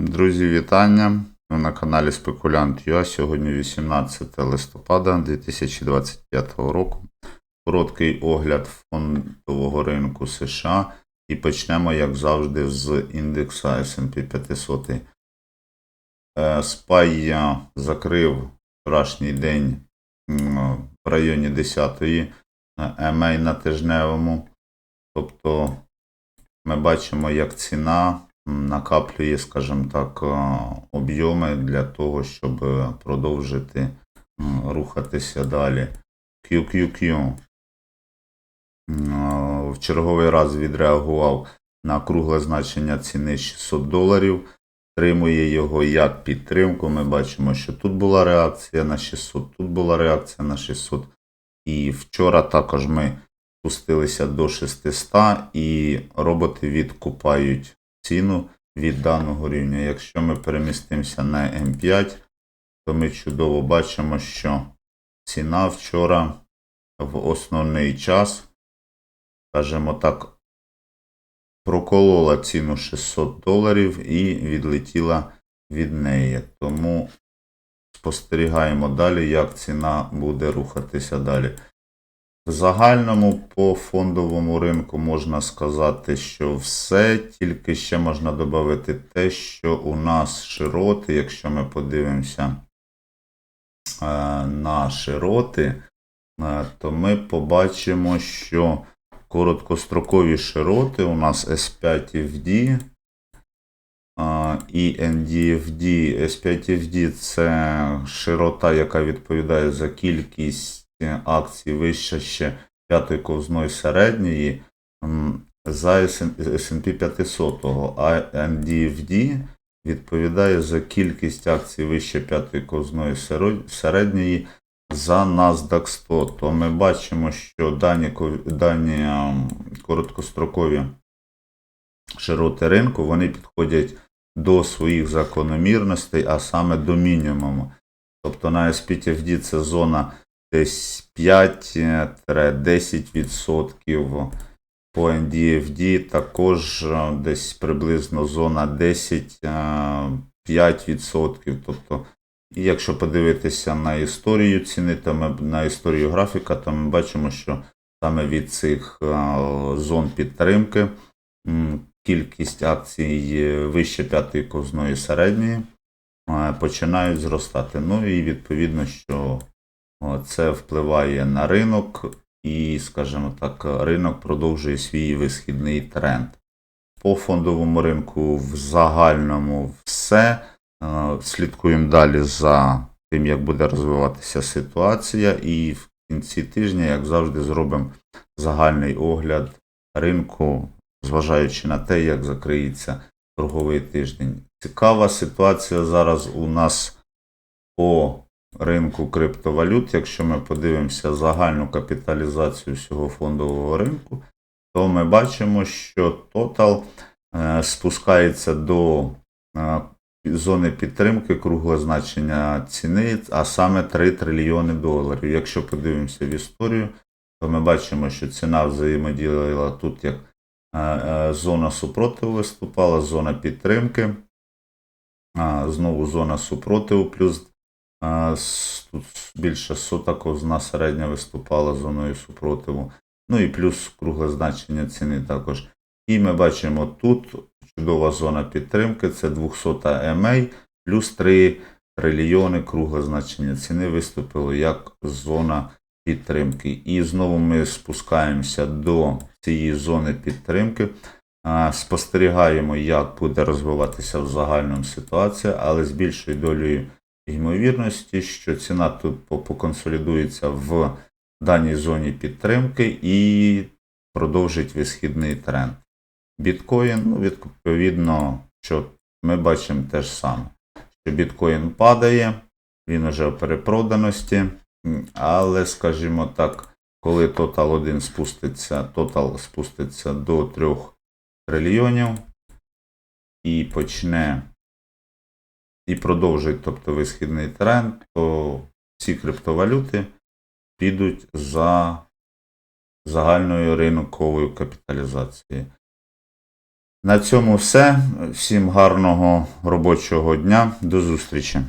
Друзі, вітання! Ви на каналі Спекулянт. Сьогодні 18 листопада 2025 року. Короткий огляд фондового ринку США. І почнемо, як завжди, з індекса SP 500. Е, я закрив вчорашній день в районі 10-ї EMA на тижневому. Тобто ми бачимо, як ціна накаплює, скажімо так, е, об'єми для того, щоб продовжити рухатися далі. QQQ е, в черговий раз відреагував на кругле значення ціни 600 доларів. Тримує його як підтримку. Ми бачимо, що тут була реакція на 600, тут була реакція на 600. І вчора також ми спустилися до 600 і роботи відкупають ціну від даного рівня. Якщо ми перемістимося на М5, то ми чудово бачимо, що ціна вчора в основний час, скажімо так, проколола ціну 600 доларів і відлетіла від неї. Тому спостерігаємо далі, як ціна буде рухатися далі. В загальному по фондовому ринку можна сказати, що все, тільки ще можна додати те, що у нас широти, якщо ми подивимося е, на широти, е, то ми побачимо, що короткострокові широти у нас S5FD і NDFD. S5FD це широта, яка відповідає за кількість акцій вище ще п'ятої ковзної середньої за S&P 500, а NDFD відповідає за кількість акцій вище п'ятої ковзної середньої за NASDAQ 100. То ми бачимо, що дані, дані ем, короткострокові широти ринку вони підходять до своїх закономірностей, а саме до мінімуму. Тобто на SPTFD це зона десь 5-10%. По NDFD також е, десь приблизно зона 10-5%. Тобто, і якщо подивитися на історію ціни, то ми на історію графіка, то ми бачимо, що саме від цих е, зон підтримки кількість акцій е, вище п'ятої ковзної середньої е, починають зростати. Ну і відповідно, що це впливає на ринок, і, скажімо так, ринок продовжує свій висхідний тренд. По фондовому ринку в загальному все. Е, Слідкуємо далі за тим, як буде розвиватися ситуація, і в кінці тижня, як завжди, зробимо загальний огляд ринку, зважаючи на те, як закриється торговий тиждень. Цікава ситуація зараз у нас по ринку криптовалют. Якщо ми подивимося загальну капіталізацію всього фондового ринку, то ми бачимо, що Total е, спускається до е, зони підтримки кругле значення ціни, а саме 3 трильйони доларів. Якщо подивимося в історію, то ми бачимо, що ціна взаємодіяла тут як е, зона супротиву виступала, зона підтримки, знову зона супротиву, плюс тут більше сота ковзна середня виступала зоною супротиву. Ну і плюс кругле значення ціни також. І ми бачимо тут чудова зона підтримки, це 200 EMA, плюс 3 трильйони кругле значення ціни виступило як зона підтримки. І знову ми спускаємося до цієї зони підтримки. Спостерігаємо, як буде розвиватися в загальному ситуація, але з більшою долею ймовірності, що ціна тут поконсолідується в даній зоні підтримки і продовжить висхідний тренд. Біткоін, ну, відповідно, що ми бачимо те ж саме, що біткоін падає, він уже в перепроданості, але, скажімо так, коли Total 1 спуститься, Total спуститься до 3 трильйонів і почне і продовжить, тобто висхідний тренд, то ці криптовалюти підуть за загальною ринковою капіталізацією. На цьому все. Всім гарного робочого дня. До зустрічі.